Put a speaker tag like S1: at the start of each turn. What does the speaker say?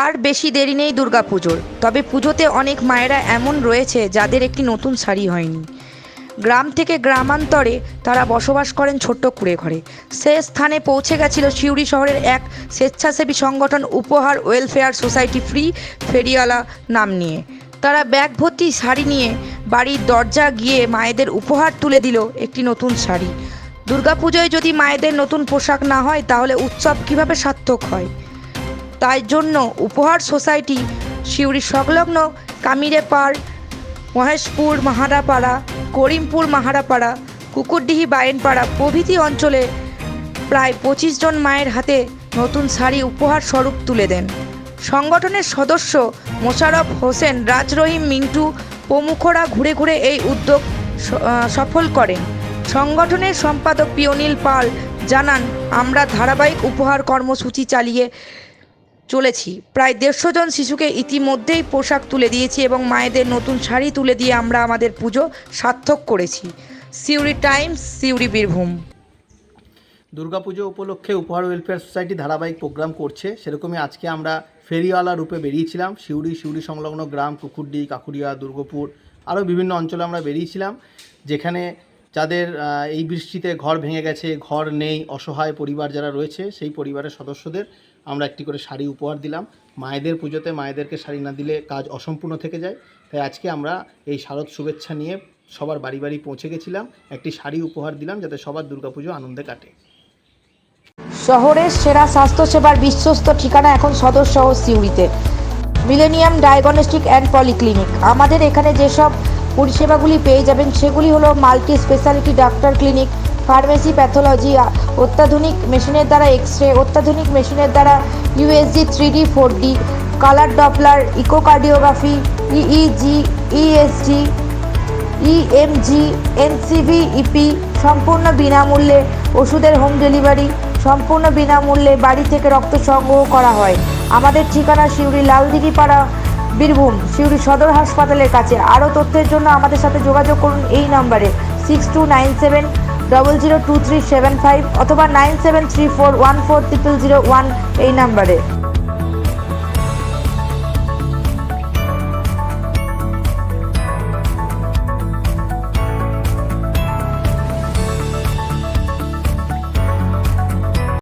S1: আর বেশি দেরি নেই দুর্গা পুজোর তবে পুজোতে অনেক মায়েরা এমন রয়েছে যাদের একটি নতুন শাড়ি হয়নি। গ্রাম থেকে গ্রামান্তরে তারা বসবাস করেন ছোট্ট কুড়ে ঘরে। সে স্থানে পৌঁছে গেছিল সিউড়ি শহরের এক স্বেচ্ছাসেবী সংগঠন উপহার ওয়েলফেয়ার সোসাইটি ফ্রি ফেরিওয়ালা নাম নিয়ে। তারা ব্যাগ ভর্তি শাড়ি নিয়ে বাড়ির দরজা গিয়ে মায়েদের উপহার তুলে দিল একটি নতুন শাড়ি। দুর্গাপুজোয় যদি মায়েদের নতুন পোশাক না হয়, তাহলে উৎসব কীভাবে সার্থক হয়? তাই জন্য উপহার সোসাইটি সিউড়ি সংলগ্ন কামিরেপাড় মহেশপুর মাহারাপাড়া, করিমপুর মাহারাপাড়া, কুকুরডিহি বায়েনপাড়া প্রভৃতি অঞ্চলে প্রায় পঁচিশ জন মায়ের হাতে নতুন শাড়ি উপহার স্বরূপ তুলে দেন। সংগঠনের সদস্য মোশারফ হোসেন রাজ রহিম মিন্টু প্রমুখরা ঘুরে ঘুরে এই উদ্যোগ সফল করেন। সংগঠনের সম্পাদক পিওনিল পাল জানান, আমরা ধারাবাহিক উপহার কর্মসূচি চালিয়ে চলেছি। প্রায় দেড়শো জন শিশুকে ইতিমধ্যেই পোশাক তুলে দিয়েছি এবং মায়েদের নতুন শাড়ি তুলে দিয়ে আমরা আমাদের পুজো সার্থক করেছি। সিউড়ি টাইমস, সিউড়ি বীরভূম।
S2: দুর্গাপুজো উপলক্ষে উপহার ওয়েলফেয়ার সোসাইটি ধারাবাহিক প্রোগ্রাম করছে। সেরকমই আজকে আমরা ফেরিওয়ালা রূপে বেরিয়েছিলাম। শিউড়ি শিউড়ি সংলগ্ন গ্রাম কুকুরডি, কাকুরিয়া, দুর্গাপুর, আরও বিভিন্ন অঞ্চলে আমরা বেরিয়েছিলাম। যেখানে যাদের এই বৃষ্টিতে ঘর ভেঙে গেছে, ঘর নেই, অসহায় পরিবার যারা রয়েছে, সেই পরিবারের সদস্যদের আমরা একটি করে শাড়ি উপহার দিলাম। মায়েদের পুজোতে মায়েদেরকে শাড়ি না দিলে কাজ অসম্পূর্ণ থেকে যায়। তাই আজকে আমরা এই শারদ শুভেচ্ছা নিয়ে সবার বাড়ি বাড়ি পৌঁছে গেছিলাম। একটি শাড়ি উপহার দিলাম যাতে সবার দুর্গাপুজো আনন্দে কাটে।
S1: শহরের সেরা স্বাস্থ্যসেবার বিশ্বস্ত ঠিকানা এখন সদর শহর সিউড়িতে। Millennium diagnostic and polyclinic. আমাদের এখানে যেসব পরিষেবাগুলি পেয়ে যাবেন। সেগুলি হলো multi speciality doctor clinic, pharmacy pathology অত্যাধুনিক মেশিনের দ্বারা এক্স রে অত্যাধুনিক মেশিনের দ্বারা USG three D, four D, colour Doppler, echocardiography, EEG ESG EMG NCV EP সম্পূর্ণ বিনামূল্যে ওষুধের হোম ডেলিভারি, সম্পূর্ণ বিনামূল্যে বাড়ি থেকে রক্ত সংগ্রহ করা হয়। আমাদের ঠিকানা সিউড়ি লালদিঘি পাড়া বীরভূম, সিউড়ি সদর হাসপাতালের কাছে। আরও তথ্যের জন্য আমাদের সাথে যোগাযোগ করুন এই নম্বরে six two nine seven double zero two three seven five অথবা nine seven three four one four triple zero one এই নাম্বারে।